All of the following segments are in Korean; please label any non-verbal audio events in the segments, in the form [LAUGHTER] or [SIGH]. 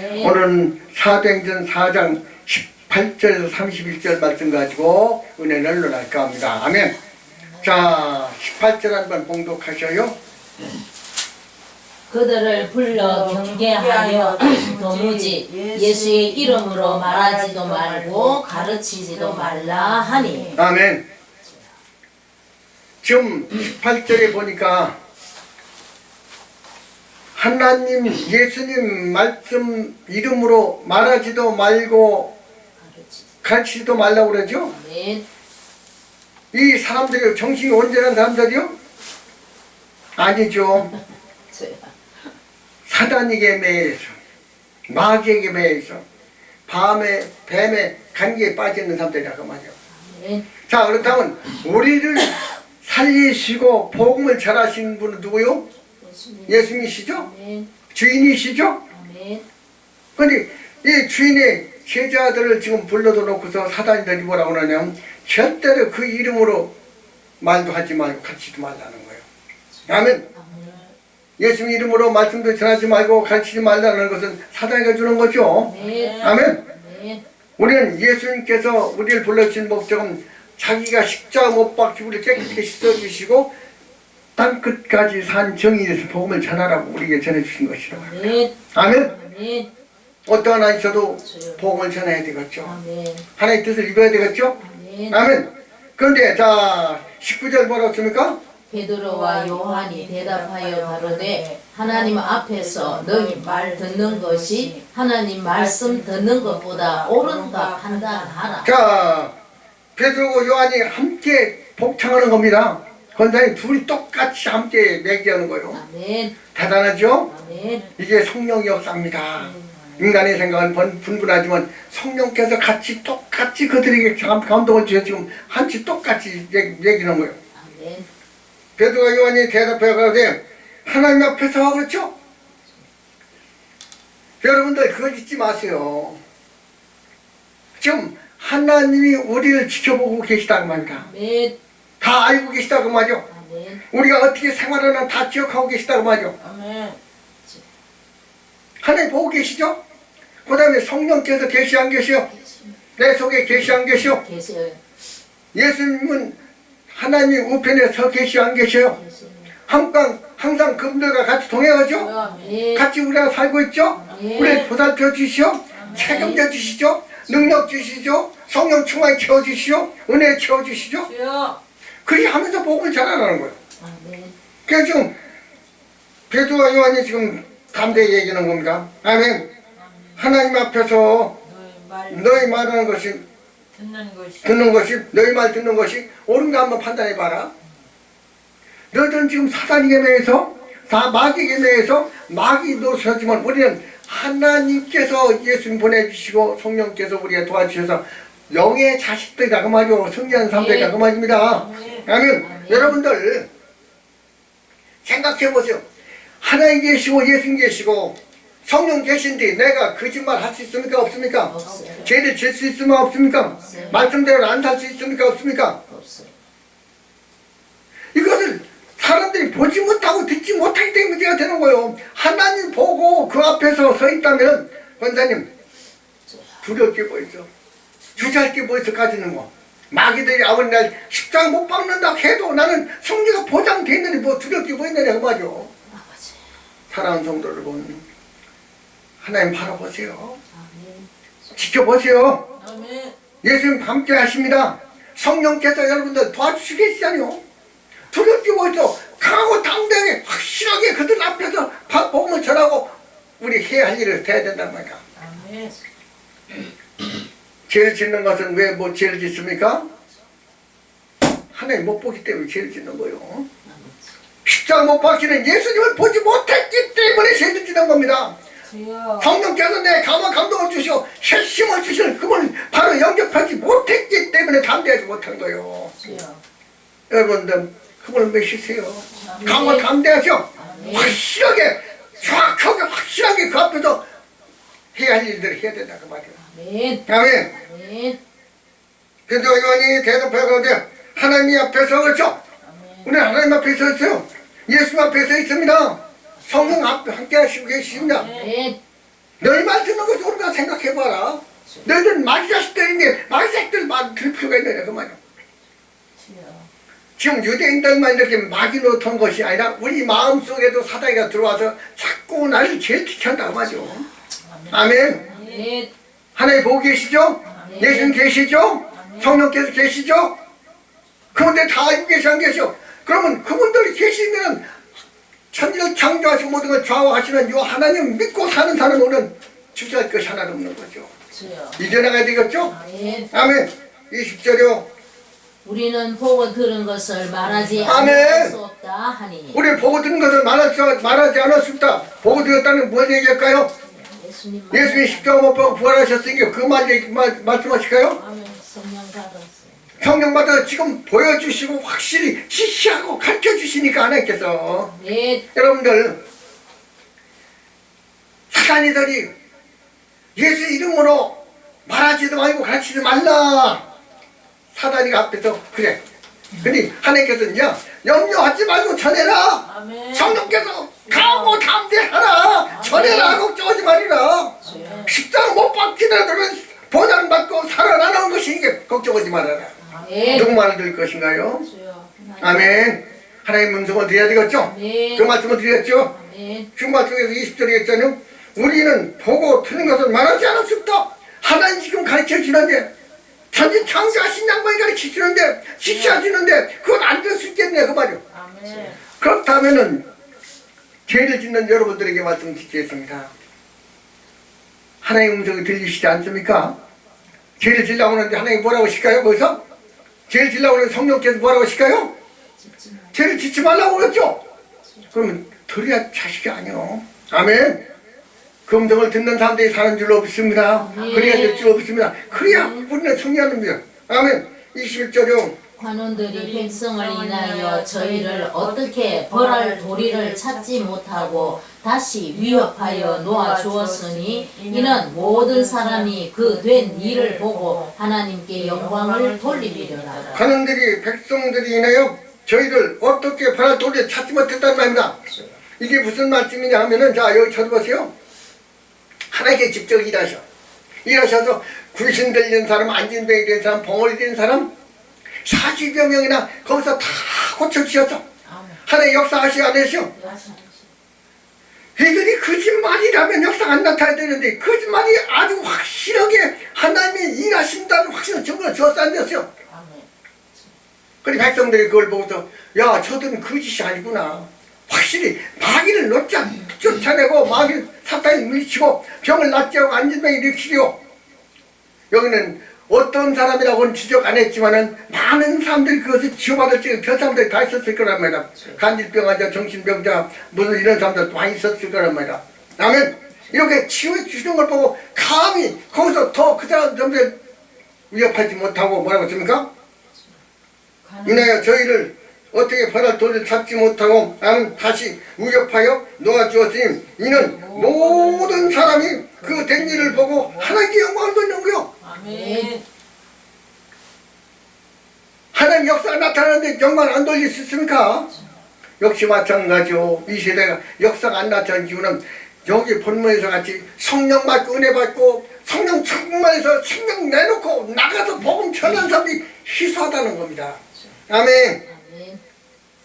네. 오늘은 사도행전 4장 18절에서 31절 말씀 가지고 은혜를 논할까 합니다. 아멘. 자, 18절 한번 봉독하셔요. 그들을 불러 경계하여 [CLEARS THROAT] 도무지 예수의 이름으로 말하지도 말고 가르치지도 말라 하니 아멘. 지금 18절에 보니까 하나님 예수님 말씀 이름으로 말하지도 말고 가르치지도 말라고 그러죠? 이 사람들이 정신이 온전한 사람들이요? 아니죠. 사단에게 매여서 마귀에게 매여서 밤에 뱀의 간기에 빠지는 사람들이라고 말이요. 자 그렇다면 우리를 살리시고 복음을 전하시는 분은 누구요? 예수님 예수님이시죠? 주인이시죠? 근데 이 주인의 제자들을 지금 불러도 놓고서 사단들이 뭐라고 하냐면 절대로 그 이름으로 말도 하지 말고 가르치지 말라는 거예요. 아멘. 예수님 이름으로 말씀도 전하지 말고 가르치지 말라는 것은 사단이가 주는 거죠. 아멘 아멘. 아멘 우리는 예수님께서 우리를 불러주신 목적은 자기가 십자가 못 박히고 깨끗게 씻어주시고 땅 끝까지 산 정의에서 복음을 전하라고 우리에게 전해주신 것이라고요. 아멘 아멘. 아멘 어떠한 나 있어도 복음을 전해야 되겠죠. 아멘 하나님의 뜻을 입어야 되겠죠. 아멘 아멘. 그런데 자 19절 뭐라고 습니까 베드로와 요한이 대답하여 가로되 하나님 앞에서 너희 말 듣는 것이 하나님 말씀 듣는 것보다 옳은가 판단하라. 자 베드로고 요한이 함께 복창하는 겁니다. 권사님 둘이 똑같이 함께 매기하는 거예요. 아멘. 대단하죠? 아멘. 이게 성령의 역사입니다. 인간의 생각은 분- 분분하지만 성령께서 같이 똑같이 그들에게 감- 감동을 주셔 지금 한치 똑같이 얘- 얘기하는 거예요. 아멘. 베드로와 요한이 대답해 가되 하나님 앞에서 그렇죠? 여러분들 그거 잊지 마세요. 지금 하나님이 우리를 지켜보고 계시다고 말입니다. 아멘. 다 알고 계시다고 말이요. 아멘. 우리가 어떻게 생활하나 다 기억하고 계시다고 말이요. 아멘. 하나님 보고 계시죠? 그 다음에 성령께서 계시 안 계시요? 내 속에 계시 안 계시요? 계세요. 예수님은 하나님 우편에 서 계시 안 계셔요? 항상 항상 그분들과 같이 동행하죠? 아멘. 같이 우리가 살고 있죠? 예. 우리 보살펴 주시오? 책임져 주시죠? 능력 주시죠? 성령 충만히 채워 주시오? 은혜 채워 주시죠? 그렇게 하면서 복음을 전하라는 거예요. 아멘. 그래서 지금 베드로와 요한이 지금 담대히 얘기하는 겁니다. 아멘. 하나님 앞에서 너희 말하는 것이 듣는 것이 듣는 것이 너희 말 듣는 것이 옳은가 한번 판단해 봐라. 너희들은 지금 사단에게 매여서 다 마귀에게 매여서 마귀 노릇하지만 우리는 하나님께서 예수님 보내주시고 성령께서 우리가 도와주셔서 영의 자식들이라고 말이요 승리하는 사람들이라고 말입니다. 아멘. 여러분들 생각해 보세요. 하나님 계시고 예수님 계시고 성령 계신데 내가 거짓말 할 수 있습니까 없습니까? 없어요. 죄를 질 수 있으면 없습니까? 없어요. 말씀대로 안 살 수 있습니까 없습니까? 없어요. 이것을 사람들이 보지 못하고 듣지 못하기 때문에 문제가 되는 거예요. 하나님 보고 그 앞에서 서 있다면 권사님 두려울 게 뭐있어? 주저할 게 뭐있어 가지는 거. 마귀들이 아버지 날 십자가 못 박는다 해도 나는 승리가 보장돼 있는데 뭐 두려울 게뭐 있느냐 그. 아버지. 사랑하는 성도를 보는 하나님 바라보세요. 아멘. 지켜보세요. 아멘 예수님 함께 하십니다. 성령께서 여러분들 도와주시겠잖아요. 두렵게 보이죠. 강하고 당당하게 확실하게 그들 앞에서 바- 복음을 전하고 우리 해야 할 일을 해야 된단 말이야. 아멘 [CLEARS THROAT] 죄를 짓는 것은 왜 뭐 죄를 짓습니까? 하나님 못 보기 때문에 죄를 짓는 거예요. 십자가 못 박히는 예수님을 보지 못했기 때문에 죄를 짓는 겁니다. 성령께서 내 감화 감동을 주시고 혈심을 주시는 그분을 바로 영접하지 못했기 때문에 담대하지 못한 거예요. 여러분들 그분을 믿으세요. 강화 담대하죠. 확실하게 정확하게 확실하게 그 앞에서 해야 할 일들을 해야 된다 그 말이에요. 아멘. 아멘. 아멘. 그래서 요한이 대답하거든 하나님 앞에서 그렇죠. 우리는 하나님 앞에 서 있어요. 예수 앞에 서 있습니다. 성령 앞에 함께 하시고 계십니다. 아멘. 너희 말 듣는 생각해봐라. 너희들 마귀 자식들인데 마귀 자식들 말들 필요가 있느냐 그 말이야. 지금 유대인들만 이렇게 마귀 노릇한 것이 아니라 우리 마음속에도 사단이가 들어와서 자꾸 나를 제일 지켜한다고 말이죠. 아멘. 네. 하나님 보고 계시죠? 예수님 계시죠? 성령께서 계시죠? 그분들 다 알고 계시 안 계셔? 그러면 그분들이 계시면 천지를 창조하시고 모든 걸 좌우하시는 요 하나님 믿고 사는 사람은 주저할 것이 하나도 없는 거죠. 주여. 이겨나가야 되겠죠? 아멘. 아멘. 20절이요. 우리는 보고 들은 것을 말하지. 않을 수 없다 하니 우리 보고 듣는 것을 말하지, 말하지 않았습니다. 보고 들었다는 뭘 얘기할까요? 예수님 예수님 십자가 못 보고 부활하셨으니까 그 말, 말씀하실까요? 아멘 성령 받았어요. 성령 받아 지금 보여주시고 확실히 지시하고 가르쳐 주시니까 하나님께서 네. 여러분들 사단이들이 예수 이름으로 말하지도 말고 가르치지 말라 사단이가 앞에서 그래 근데 하나님께서는 야 염려하지 말고 전해라 아멘. 성령께서 가고 담대하라 전해라 걱정하지 말이라. 십자가 못 박히더라도 보장 받고 살아나는 것이 이게 걱정하지 말아라 네. 누구 말을 들을 것인가요? 아멘 하나님 음성을 드려야 되겠죠? 네. 그 말씀을 드렸죠? 중과 쪽에서 20절에 했잖아요. 우리는 보고 듣는 것을 말하지 않았습니다. 하나님 지금 가르쳐 주는데 천지 창조하신 양반이 가르쳐 주는데 지시하시는데 그건 안 될 수 있겠네 그 말이요. 그렇다면은 죄를 짓는 여러분들에게 말씀 드리겠습니다. 하나님 음성이 들리시지 않습니까? 죄를 지려고 하는데 하나님 뭐라고 하실까요? 거기서? 죄를 지려고 하는데 성령께서 뭐라고 하실까요? 죄를 짓지 말라고 그랬죠? 그러면 들어야 자식이 아니요. 아멘. 그 음성을 듣는 사람들이 사는 줄로 없습니다. 그래야 될줄 없습니다. 그래야 우리는 승리하는 거예요. 아멘. 21절요. 관원들이 백성을 인하여 저희를 어떻게 벌할 도리를 찾지 못하고 다시 위협하여 놓아 주었으니 이는 모든 사람이 그 된 일을 보고 하나님께 영광을 돌리리라. 가는들이 백성들이 인하여 저희를 어떻게 바랄 도리를 찾지 못했단 말입니다. 이게 무슨 말씀이냐 하면은 자 여기 쳐다보세요. 하나님께 직접 일하셔. 일하셔서 귀신 들린 사람, 안진병이 된 사람, 봉어리 된 사람 40여 명이나 거기서 다 고쳐주셨어. 하나님 역사하시 안 하시오. 이들이 거짓말이라면 역사가 안 나타나야 되는데 거짓말이 아주 확실하게 하나님이 일하신다는 확신을 증거를 주었어 안 줬어요. 그리 백성들이 그걸 보고서 야 저들은 거짓이 아니구나 확실히 마귀를 놓자 쫓아내고 마귀 사탄이 물리치고 병을 낫게 하고 안진병이 일으키고 여기는 어떤 사람이라고는 지적 안 했지만은 많은 사람들이 그것을 치유받을지 저 사람들이 다 있었을 거란 말이야 간질병 환자 정신병자 무슨 이런 사람들 많이 있었을 거란 말이야 아멘 이렇게 치유해 주시는 걸 보고 감히 거기서 더 그 사람들 위협하지 못하고 뭐라고 했습니까? 인하여 저희를 어떻게 벌할 도리를 찾지 못하고 나는 다시 위협하여 놓아주었으니 이는 모든 사람이 그 된 일을 보고 하나님께 영광을 거요 아멘. 하나님 역사가 나타나는데 영광을 안 돌릴 수 있습니까? 역시 마찬가지요 이 세대가 역사가 안 나타난 이유는 여기 본문에서 같이 성령 받고 은혜 받고 성령 충만해서 생명 내놓고 나가서 복음 전하는 사람들이 희소하다는 겁니다 아멘.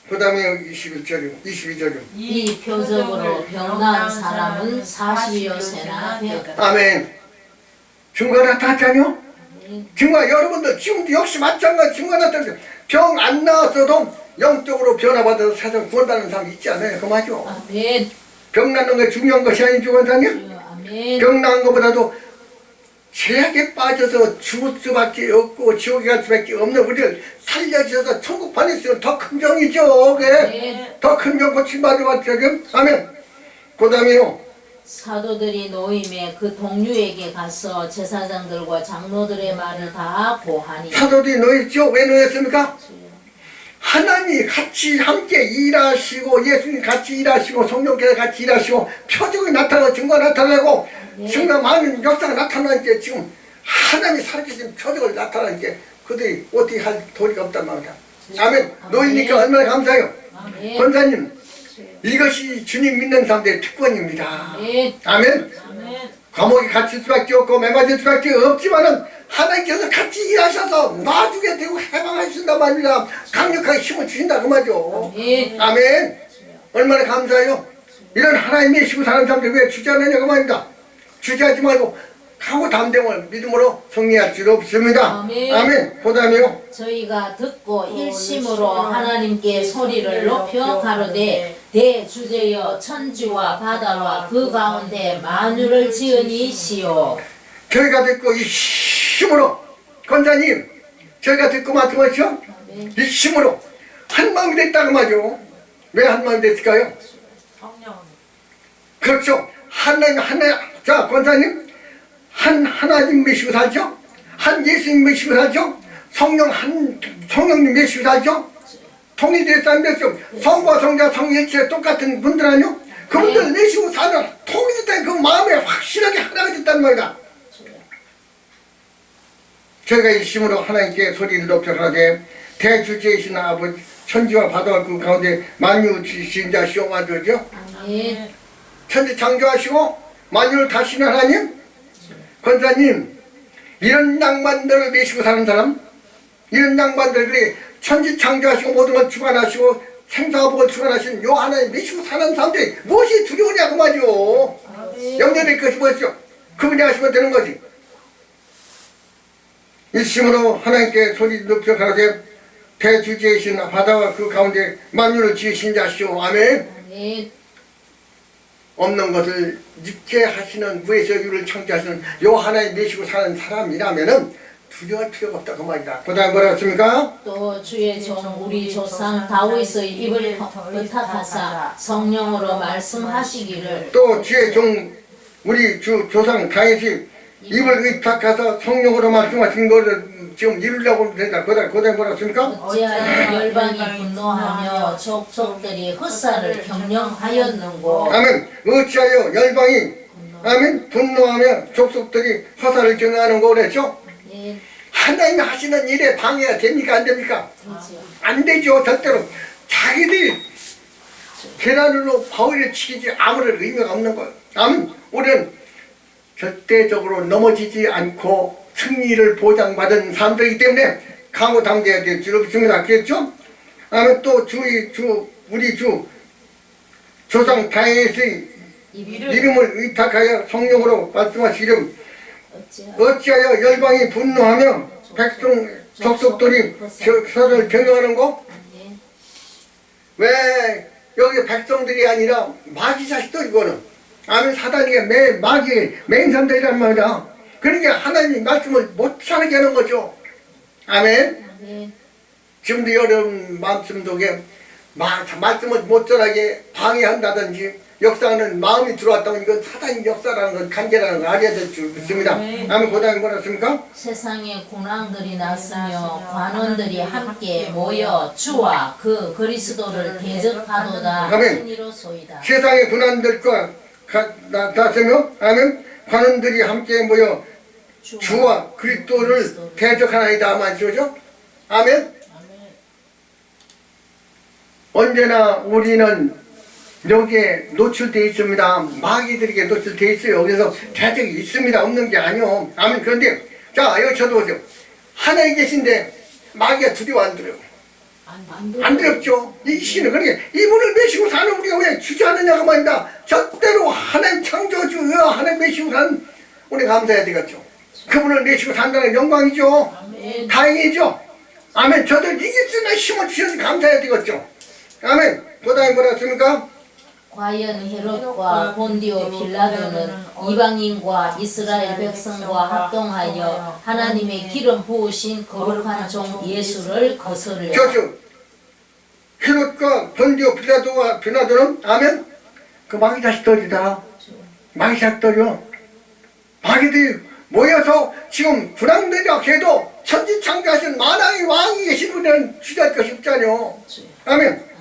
그 다음에 21절이요 22절이요 이 표적으로 병난 사람은 40여 세나 되었다. 아멘. 증거 나타났잖요? 증거 여러분들 지금도 역시 마찬가지 증거 나타났어요. 병안 나왔어도 영적으로 변화받아서 세상 구원다는 사람 있지 않아요? 그? 아멘. 병 낫는 게 중요한 것이 아니죠, 원사님? 주여, 아멘. 병 나은 것보다도 죄악에 빠져서 죽을 수밖에 없고 지옥에 갈 수밖에 없는 우리를 살려주셔서 천국 보내시면 더 큰 병이죠. 그게 아멘. 더큰 병 같아요. 아멘. 그 다음에요. 사도들이 노임에 그 동료에게 가서 제사장들과 장로들의 말을 다 고하니 사도들이 놓였죠? 왜 놓였습니까? 하나님이 같이 함께 일하시고 예수님 같이 일하시고 성령께서 같이 일하시고 표적이 나타나고 증거가 나타나고 네. 증거 많은 역사가 나타나니까 지금 하나님이 살아계신 표적을 나타나니까 그들이 어떻게 할 도리가 없단 말이야 아멘 놓이니까 얼마나 감사해요 아멘. 권사님 이것이 주님 믿는 사람들의 특권입니다 아멘. 아멘 아멘. 감옥에 갇힐 수밖에 없고 매맞을 수밖에 없지만은 하나님께서 같이 일하셔서 놔주게 되고 해방하신단 말입니다. 강력하게 힘을 주신다 그 말이죠. 아멘. 아멘. 얼마나 감사해요. 이런 하나님의 시고 사는 사람들 왜 주지 않느냐 그 말입니다. 주지하지 말고 하고 담대을 믿음으로 승리할 줄 없습니다. 아멘. 아멘. 보다음에요. 저희가 듣고 일심으로 하나님께 소리를 높여 가로되 대주제여 천지와 바다와 그 가운데 만유를 지으니시오 저희가 듣고 이 힘으로 권사님 저희가 듣고 맡으면서 아멘. 이 힘으로 한 마음이 됐다고 말이죠. 왜한 마음이 됐을까요? 성령. 그렇죠. 하나님 하나 자 권사님 한 하나님 메시고 살죠. 한 예수님 메시고 살죠. 성령 한 성령님 메시고 살죠. 사람 됐죠. 성과 성자 성일체 똑같은 분들 아니요? 그분들 메시고 사는 통일된 그 마음에 확실하게 하나가 됐단 말이다. 저희가 이 힘으로 하나님께 소리를 높여 가되 대주제이신 아버지 천지와 바다와 그 가운데 만유 지신 자 시오마저죠. 아멘 천지 창조하시고 만유를 다시는 하나님 권사님 이런 낭만들을 메시고 사는 사람 이런 그래 천지 창조하시고 모든 걸 주관하시고 생사복을 주관하신 요 하나님 메시고 사는 사람들이 무엇이 두려우냐 그 말이오 염려될 것이 무엇이죠 그분이 하시면 되는 거지. 일심으로 하나님께 소리 높여 가라되 대주제이신 바다와 그 가운데 만유를 지으신 자시오. 아멘. 없는 것을 있게 하시는 무에서 유를 창조하시는 요 하나님 내시고 사는 사람이라면은 두려울 필요가 없다 그 말이다. 그 다음 뭐라 했습니까? 또 주의 종 우리 조상 다윗의 입을 의탁하사 성령으로 말씀하시기를 또 주의 종 우리 주 조상 다윗이 입을 의탁해서 성령으로 말씀하신 것을 지금 이루려고 된다. 그 다음 그 다음 뭐라 했습니까? 어찌하여 열방이 분노하며 족속들이 흑사를 경영하였는고 아멘. 어찌하여 열방이 아멘 분노하며 족속들이 화살을 경하는 거 그랬죠? 예, 하나님이 하시는 일에 방해가 됩니까? 안 됩니까? 안 되죠 절대로. 자기들이 계란으로 바위를 치기지 아무런 의미가 없는 거예요. 아멘 우리는 절대적으로 넘어지지 않고 승리를 보장받은 사람들이기 때문에 강호 당대해야 될줄 없습니다. 그랬죠? 아멘 또 주의 주 우리 주 조상 다윗의 이름을 의탁하여 성령으로 어찌하여 어찌하여 열방이 분노하며 백성 족속들이 저- 서를 경영하는 거? 왜 여기 백성들이 아니라 마귀 자식들 이거는? 아멘 사단이가 매 마귀 맹산들이란 말이야. 그러니까 하나님 말씀을 못 살게 하는 거죠. 아멘. 지금도 여러분 마음 속에 마- 말씀을 못 전하게 방해한다든지 역사하는 마음이 들어왔다면 이건 사단이 역사라는 건 간계라는 걸 알아야 될 줄 믿습니다. 아멘. 고단히 뭐랬습니까? 세상에 군왕들이 났으며 관원들이 함께 모여 주와 그 그리스도를 대적하도다. 아멘. 신이로 소이다. 세상의 군환들과 나타서며 아멘. 관원들이 함께 모여 주와 그리스도를 대적하나이다. 말이죠? 아멘. 언제나 우리는 여기에 노출되어 있습니다 마귀들에게 노출되어 있어요 그래서 대적이 있습니다 없는 게 아니요 아멘 그런데 자 여기 쳐다보세요 하나님 계신데 마귀가 두려워 안 두려워 안 두렵죠. 이 신은 그러니까 이분을 메시고 사는 우리가 왜 주저하느냐가 말이다. 절대로 하나님 창조주여 하나님 메시고 사는 우리 감사해야 되겠죠. 그분을 메시고 산다는 영광이죠. 아멘 다행이죠. 아멘. 저들 이길 수 있는 힘을 주셔서 감사해야 되겠죠. 아멘. 그 다음에 뭐라 했습니까? 과연 헤롯과 본디오 빌라도는 이방인과 이스라엘 백성과 합동하여 하나님의 기름 부으신 거룩한 종 예수를 거스르려 저저 헤롯과 번디오 빌라도와 빌라도는 아멘. 그 마귀 자식들이다. 마귀 자식들이요. 마귀들이 모여서 지금 불황대려 해도 천지창조하신 만왕의 왕이 계신 분은 주저할 것이 없잖아요. 아멘.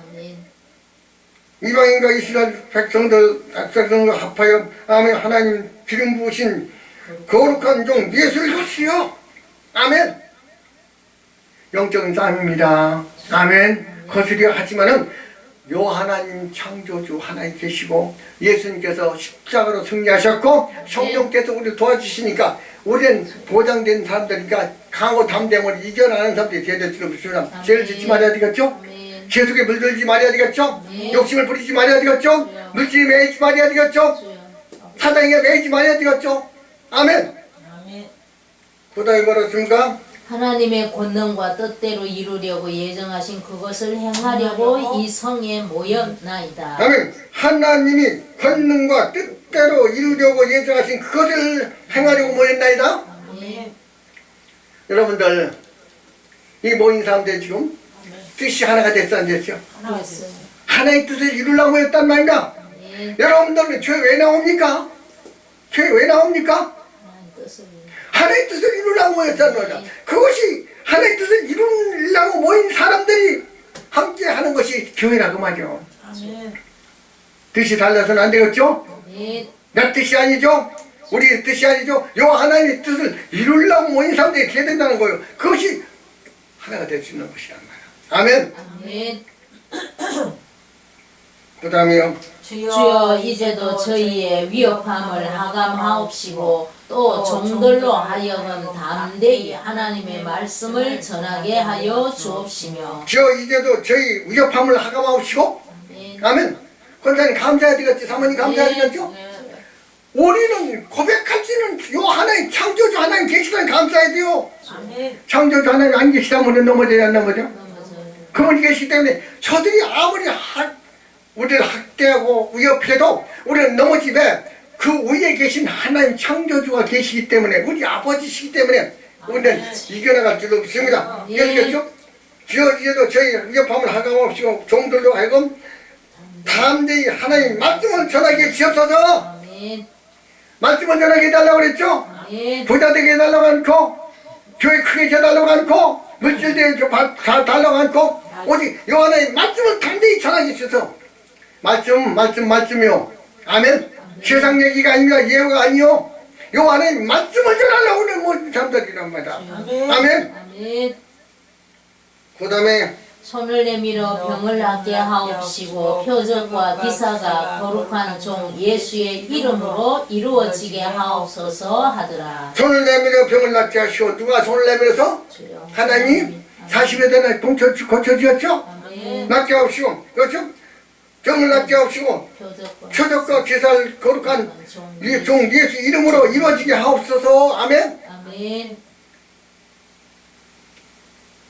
이방인과 이스라엘 백성들 백성들 합하여 아멘 하나님 기름 부으신 거룩한 종 예수를 것이요. 아멘. 영적인 싸움입니다. 아멘. 거스려 하지만은 요 하나님 창조주 하나님 계시고 예수님께서 십자가로 승리하셨고 성령께서 우리를 도와주시니까 우리는 보장된 사람들이니까 강호 담대을 이겨나가는 사람들이 되될 줄 믿습니다. 죄를 짓지 말아야 되겠죠? 죄속에 물들지 말아야 되겠죠? 네. 욕심을 부리지 말아야 되겠죠? 물질에 매이지 말아야 되겠죠? 주여. 사장에게 매이지 말아야 되겠죠? 아멘. 아멘. 그다음에 뭐라습니까 하나님의 권능과 뜻대로 이루려고 예정하신 그것을 행하려고 이 성에 모였나이다. 아멘. 하나님이 권능과 뜻대로 이루려고 예정하신 그것을 행하려고 모였나이다. 아멘. 여러분들 이 모인 사람들 지금 뜻이 하나가 됐어 안 됐죠? 그랬어요. 하나의 뜻을 이루려고 모였단 말입니다. 아멘. 여러분들은 죄왜 나옵니까? 죄왜 나옵니까? 뜻을 하나의 뜻을 이루려고 모였다는 거다. 그것이 하나의 뜻을 이루려고 모인 사람들이 함께 하는 것이 교회라 그 말이요. 아멘. 뜻이 달라서는 안 되겠죠? 아멘. 내 뜻이 아니죠? 우리 뜻이 아니죠? 요 하나님의 뜻을 이루려고 모인 사람들이 돼야 된다는 거예요. 그것이 하나가 될 수 있는 것이란 말이야. 아멘. 아멘. [CLEARS THROAT] 그 다음에요. 주여 이제도 저희의 위협함을 하감하옵시고 또 종들로 하여금 담대히 하나님의 말씀을 전하게 하여 주옵시며 저 이제도 저희 위협함을 하감하옵시고 아멘. 아멘. 권사님 감사해야 되겠지. 사모님 감사해야 네. 되겠죠? 우리는 고백할 수 있는 요 하나님 창조주 하나님 계시다니 감사해야 돼요. 아멘. 창조주 하나님 안 계시다면 우리는 넘어져야 안 넘어져? 넘어져요. 그분이 계시기 때문에 저들이 아무리 학, 우리를 학대하고 위협해도 우리는 넘어지되 그 위에 계신 하나님 창조주가 계시기 때문에 우리 아버지시기 때문에 우리는 이겨나갈 줄로 믿습니다. 예. 이해되겠죠? 주여 이제도 저희 위협함을 하감없이고 종들로 하여금 담대히 하나님 말씀을 전하게 주옵소서. 말씀을 전하게 해달라고 그랬죠? 부자 되게 해달라고 않고 교회 크게 해달라고 않고 물질 되게 달라고 않고 오직 요 하나의 말씀을 담대히 전하게 주셔서 말씀 말씀 말씀이요. 아멘. 세상 얘기가 아니라 예화가 아니요. 요 하나의 말씀을 전하려고 하는 모든 사람들이란 말이다. 아멘. 아멘. 아멘. 그 다음에 손을 내밀어 병을 낫게 하옵시고 표적과 기사가 거룩한 종 예수의 이름으로 이루어지게 하옵소서 하더라. 손을 내밀어 병을 낫게 하시오. 누가 손을 내밀어서? 주여. 하나님 40여 대나 동쳐 아멘. 낫게 하옵시고 그렇죠 병을 낫게 하옵시고 표적과 표적과 기사를 거룩한 종이종 예수 이름으로 이루어지게 하옵소서 아멘 아멘.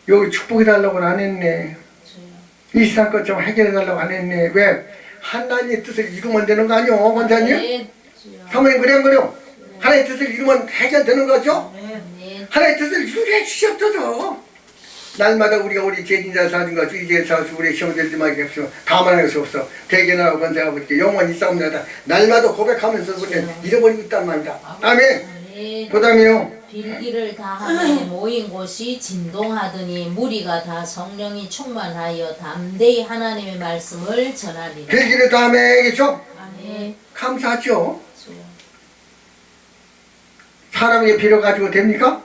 여기 축복해 달라고는 안 했네. 이 세상 것 좀 해결해 달라고 안 했네 왜 하나님의 뜻을 이루면 되는 거 아니오 아멘. 주여. 사모님 그래 안 그래요 하나님의 뜻을 이루면 해결되는 거죠. 하나님의 뜻을 이루게 해주시옵소서 날마다 우리가 우리 제진자 사준과 주의제 사수 우리 말게 없어 다만 할수 없어 대견하고 건세아버지께 영원히 싸움나다 날마다 고백하면서 우리는 잃어버리고 있단 말이다 아멘. 그 다음에요 빌기를 다하며 [CLEARS THROAT] 모인 곳이 진동하더니 무리가 다 성령이 충만하여 담대히 하나님의 말씀을 전하리라. 빌기를 다음에 겠죠 아멘. 감사하죠 주여. 사람에게 빌어 가지고 됩니까?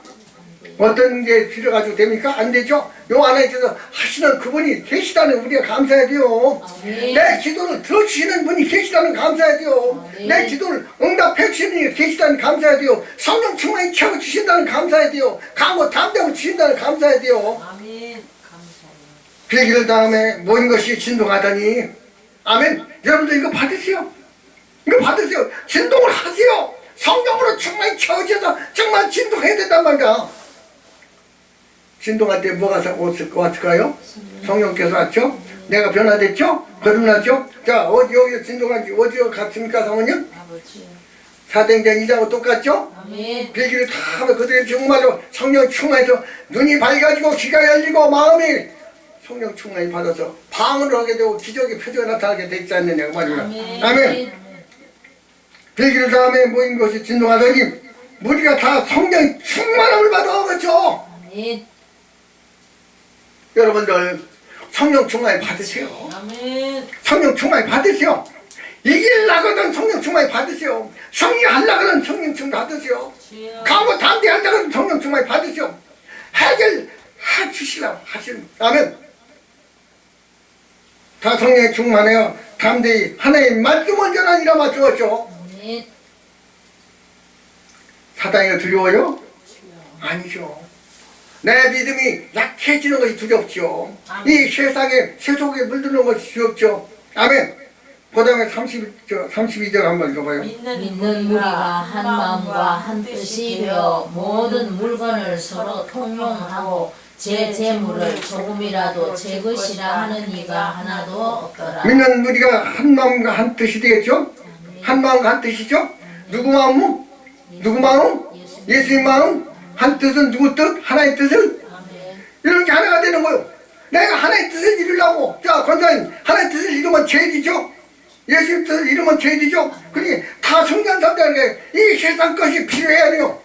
어떤 게 빌어 가지고 됩니까? 안 되죠. 요 안에 있어서 하시는 그분이 계시다는 우리가 감사해야 돼요. 아멘. 내 기도를 들어주시는 분이 계시다는 감사해야 돼요. 아멘. 내 기도를 응답해 주시는 분이 계시다는 감사해야 돼요. 성령 충만히 채워 주신다는 감사해야 돼요. 강호 담대고 주신다는 감사해야 돼요. 아멘. 감사해요. 빌기를 다음에 모인 것이 진동하다니 아멘. 여러분들 이거 받으세요. 이거 받으세요. 진동을 하세요. 성령으로 충만히 채워져서 정말 진동해야 된단 말이야. 때 뭐가 왔을- 왔을까요? 성령께서 왔죠? 내가 변화됐죠? 거듭났죠? 자, 어디, 여기 진동한지 같습니까, 사모님? 아버지. 사도행전 2장과 똑같죠? 아멘. 빌기를 다 하면 그들이 정말로 성령 충만해서 눈이 밝아지고 귀가 열리고 마음이 성령 충만히 받아서 방언을 하게 되고 기적의 표적이 나타나게 되지 않느냐 그 말이야 아멘. 아멘 빌기를 다음에 모인 것이 진동하더니 우리가 다 성령 충만함을 받아 그렇죠 아멘. 여러분들 성령 충만히 받으세요 아멘. 성령 충만히 받으세요 이길라거든 성령 충만히 받으세요 성리 하려거든 성령 충만히 받으세요. 강고 담대한다고 성령 충만히 받으시오. 해결 해 주시라고 하시는 아멘. 다 성령에 충만하여 담대히 하나님 말씀을 전하니라 맞추었죠. 아멘. 사단이가 두려워요? 아니죠. 내 믿음이 약해지는 것이 두렵죠. 이 세상에 세속에 물드는 것이 두렵죠. 아멘. 그 다음에 30, 32절 한번 읽어봐요. 믿는 무리가 한 마음과 한 뜻이 되어 모든 물건을 서로 통용하고 제 재물을 조금이라도 제 것이라 하는 이가 하나도 없더라. 믿는 우리가 한 마음과 한 뜻이 되겠죠? 한 마음과 한 뜻이죠? 누구 마음? 누구 마음? 예수님 마음? 한 뜻은 누구 뜻? 하나의 뜻은? 아멘. 이렇게 하나가 되는 거예요. 내가 하나의 뜻을 이루려고. 자, 권사님, 하나의 뜻을 이루면 죄지죠? 예수님 뜻을 이루면 죄지죠? 그러니 다 성장산다는 게이 세상 것이 필요해야 돼요.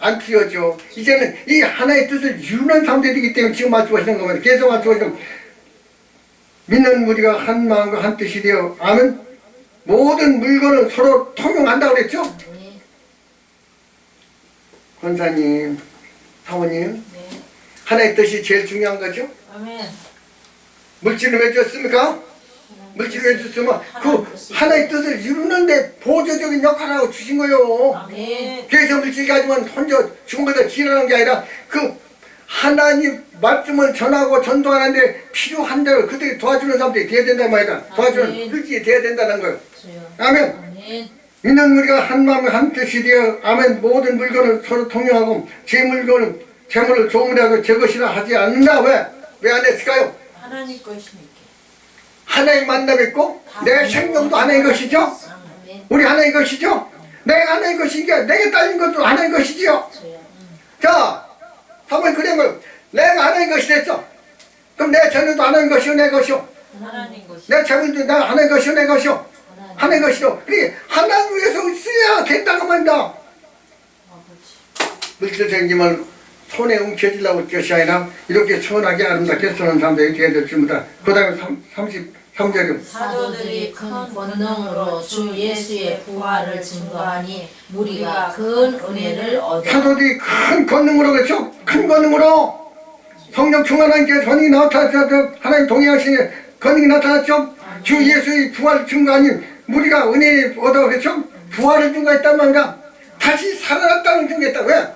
안 필요하죠. 이제는 이 하나의 뜻을 이루는 사람들이기 때문에 지금 맞추시는 겁니다. 계속 맞추시는 믿는 우리가 한 마음과 한 뜻이 되어 아멘. 모든 물건을 서로 통용한다고 그랬죠? 네. 권사님, 사모님, 네. 하나의 뜻이 제일 중요한 거죠? 아멘. 물질을 왜 줬습니까? 물질을 왜 줬으면 그 하나의 뜻을 이루는데 보조적인 역할을 하고 주신 거예요. 아멘. 그래서 물질 가지고는 혼자 죽은 거다 지나는 게 아니라 그 하나님 말씀을 전하고 전도하는데 필요한 대로 그들이 도와주는 사람들이 돼야 된단 말이다. 도와주는 아멘. 흙이 돼야 된다는 거예요. 아멘. 아멘. 믿는 우리가 한 마음 한 뜻이 되어 아멘 모든 물건을 서로 통용하고 제 물건은 재물을 조금이라도 제 것이라 하지 않는다 왜? 왜 안 했을까요? 하나님 것이니까. 하나님 만나 뵙고 내 생명도 하나의 것이죠? 우리 하나의 것이죠? 내가 하나의 것이니까 내게 딸린 것도 하나의 것이지요? 주여. 자, 한번 거요. 내가 하나의 것이 됐어. 그럼 내 자녀도 하나의 것이요, 내 것이요. 하나님 것이. 내 자녀도 내가 하나의 것이요, 내 것이요. 하나의 것이요. 그게 하나님 위해서 쓰여야 된다고 말이다. 물질 생기면 손에 움켜쥐려고 할 것이 아니라 이렇게 선하게 아름답게 쓰는 사람들이 되어야 될 줄입니다. 그 다음에 33절에 사도들이 큰 권능으로 주 예수의 부활을 증거하니 무리가 큰 은혜를 얻어 사도들이 큰 권능으로 그렇죠? 큰 권능으로 성령 충만한 게 권능이 나타났죠. 하나님 동의하시니 권능이 나타났죠. 주 예수의 부활 증거하니 우리가 은혜 얻어 그렇죠? 부활을 증거했단 말이다. 다시 살아났다는 증거했다. 왜?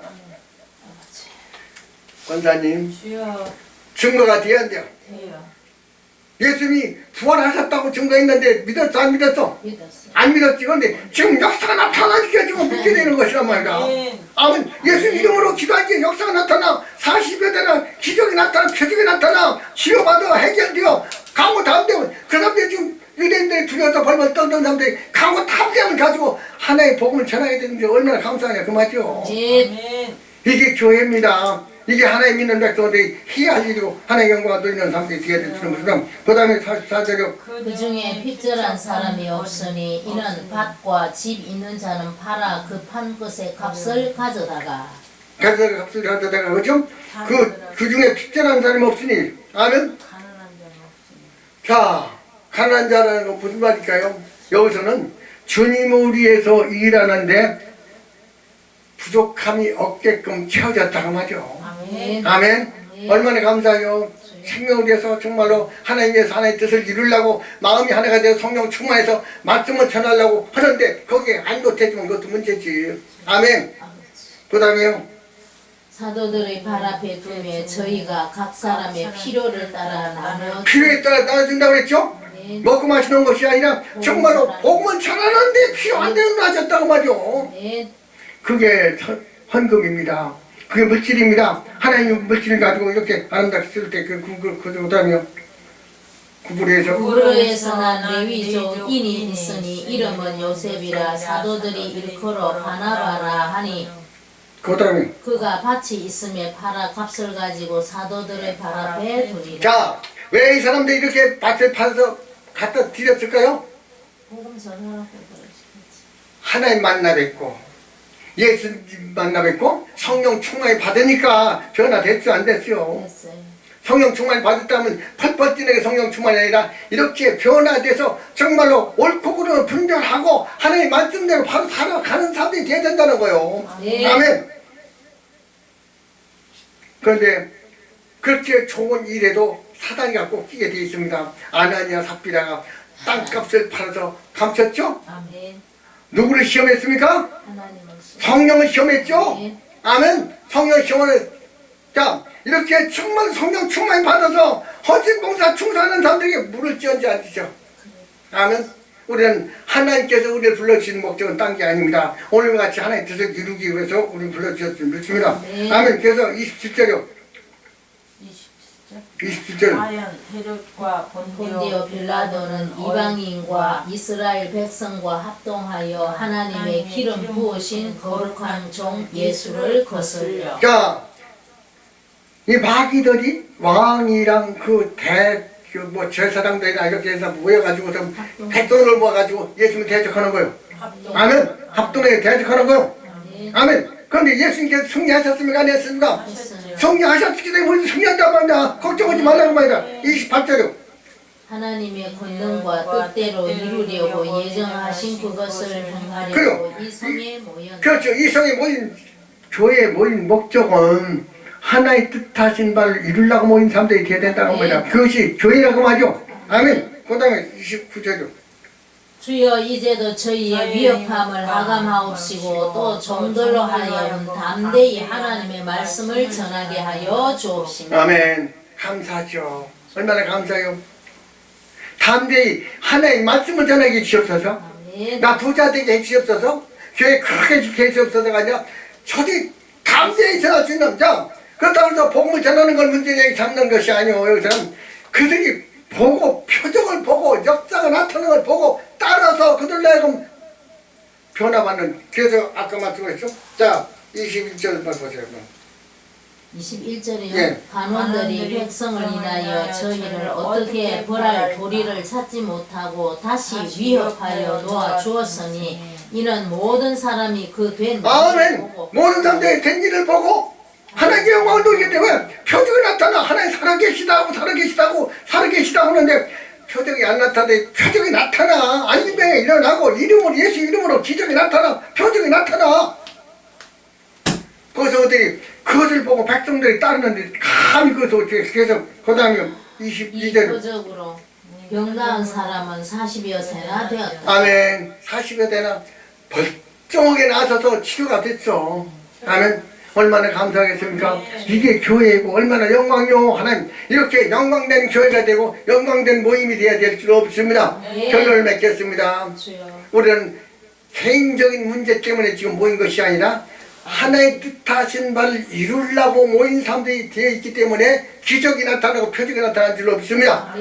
권사님 주여. 증거가 돼야 돼요. 되어. 예수님이 부활하셨다고 증거했는데 믿었어 안 믿었어? 믿었어. 안 믿었지. 근데 지금 역사가 나타나니까 지금 믿게 되는 것이란 말이다. 아멘. 아멘. 예수 이름으로 기도하기에 역사가 나타나 40여 대나 기적이 나타나 표적이 나타나 치료받아 해결되어 강호 담대면 그 사람들이 지금 유대인들이 두려워서 벌벌 떨던 사람들이 강호 담대함을 가지고 하나의 복음을 전하게 되는 게 얼마나 감사하냐 그 말이죠. 이게 교회입니다. 이게 하나님 믿는 백성들이 희할 일이고 하나의 영광을 돌리는 사람들이 되어야 될 줄은 것이다. 그 다음에 44절에 그 중에 빚절한 사람이 없으니 이는 밭과 집 있는 자는 팔아 그 판 것의 값을 가져다가 가서 값을 가져다가 그죠? 그, 그 중에 핍절한 사람이 없으니 아멘? 가난한 자는 없으니. 자, 가난한 자라는 건 무슨 말일까요? 여기서는 주님을 위해서 일하는데 부족함이 없게끔 채워졌다고 말이죠. 아멘. 아멘. 얼마나 감사해요. 생명을 위해서 정말로 하나님 위해서 하나의 뜻을 이루려고 마음이 하나가 되어 성령 충만해서 말씀을 전하려고 하는데 거기에 안 못해주면 그것도 문제지. 아멘. 그 다음에요. 사도들의 발 앞에 두매 저희가 각 사람의 필요를 따라 나누어 필요에 따라 나눠준다고 그랬죠? 아멘. 먹고 마시는 것이 아니라 정말로 복음을 전하는데 필요한 대로 놔줬다고 말이죠. 아멘. 그게 천- 헌금입니다. 그게 물질입니다. 하나님 물질을 가지고 이렇게 아름답게 쓸 때 그, 그, 그. 구부리에서 구로에서 난 레위 족 인이 있으니 이름은 요셉이라 사도들이 일컬어 바나바라 하니 그 다음에 그가 밭이 있음에 팔아 값을 가지고 사도들의 발 앞에 두리라. 자, 왜 이 사람들이 이렇게 밭을 파서 갖다 드렸을까요? 하나님 만나 뵙고 예수 만나 뵙고 성령 충만히 받으니까 변화됐죠 안? 됐어요. 성령 충만히 받았다면 펄펄 뛰는 게 성령 충만이 아니라 이렇게 변화돼서 정말로 옳고 그름을 분별하고 하나님 말씀대로 바로 살아가는 사람들이 돼야 된다는 거예요. 네. 아멘. 그런데 그렇게 좋은 일에도 사단이가 꼭 끼게 돼 있습니다. 아나니아 삽비라가 땅값을 팔아서 감췄죠? 아멘. 누구를 시험했습니까? 하나님을 성령을 시험했죠? 아멘. 아멘. 성령 시험을 자 이렇게 충만 성령 충만히 받아서 허직 봉사 충성하는 사람들에게 물을 찌얹지 않으죠. 아멘. 우리는 하나님께서 우리를 불러주신 목적은 딴 게 아닙니다. 오늘과 같이 하나님 뜻을 이루기 위해서 우리를 불러주셨음을 믿습니다. 네. 아멘. 그래서 27절이요. 20절 27절. 과연 헤롯과 본디오 본디오 빌라도는 이방인과 이스라엘 백성과 합동하여 하나님의 기름 부으신 거룩한 종 예수를 거슬려 자, 이 마귀들이 왕이랑 그 대, 그뭐 제사장들이나 이렇게 해서 모여가지고서 백성을 모아가지고 예수님 대적하는 거예요. 합동 아멘. 합동에 대적하는 거예요. 아멘. 아멘. 그런데 예수님께서 승리하셨습니까? 안 했습니까? 승리하셨기 때문에 우리 승리한다고 합니다. 걱정하지 말라고 말이다. 28절이요. 하나님의 권능과 뜻대로 이루려고 예정하신 그것을 행하려고 그래요. 이 성에 모였다. 그렇죠. 이 성에 모인 교회에 모인 목적은 하나의 뜻하신 바를 이루려고 모인 사람들이 되어야 된다고 네. 합니다. 그것이 교회라고 하죠. 아멘. 그 다음에 29절이요. 주여 이제도 저희의 위협함을 위협함 하감하옵시고 또 종들로 하여금 담대히 하나님의 말씀을 전하게 하여 주옵시며 아멘. 감사하죠. 얼마나 감사해요. 담대히 하나의 말씀을 전하게 주옵소서. 아멘. 나 부자 되게 해주옵소서. 교회 크게 주게 해주옵소서가 아니라 저기 담대히 전할 수 있는 자 그렇다고 해서 복음을 전하는 걸 문제에 잡는 것이 아니오 여기서는 그들이 보고 표정을 보고 역사가 나타나는 걸 보고 따라서 그들 내금 변화받는 그래서 아까 말씀하셨죠 자 21절 보세요 21절에요. 예. 반원들이 백성을 인하여 저희를 어떻게 벌할 도리를 찾지 못하고 다시 위협하여 놓아 주었으니 이는 모든 사람이 그된 아멘 보고 모든 사람들이 된 일을 보고 하나님의 영광을 돌리기 때문에 표적이 나타나 하나님 살아계시다고 살아계시다고 살아계시다고 하는데 표적이 안 나타나는데 표적이 나타나 안진병이 일어나고 이름으로 예수 이름으로 기적이 나타나 표적이 나타나 거기서 어들이 그것을 보고 백성들이 따르는데 감히 그것을 어떻게 그래서 그 다음에 이 22절 표적으로 병나은 사람은 40여 세나 되었다. 아멘. 40여 대나 벌쩡하게 나서서 치료가 됐어. 아멘. 얼마나 감사하겠습니까? 이게 교회이고 얼마나 영광이요. 하나님 이렇게 영광된 교회가 되고 영광된 모임이 되어야 될 줄 없습니다. 네. 결론을 맺겠습니다. 주여. 우리는 개인적인 문제 때문에 지금 모인 것이 아니라 하나의 뜻하신 바를 이루려고 모인 사람들이 되어 있기 때문에 기적이 나타나고 표적이 나타난 줄 없습니다.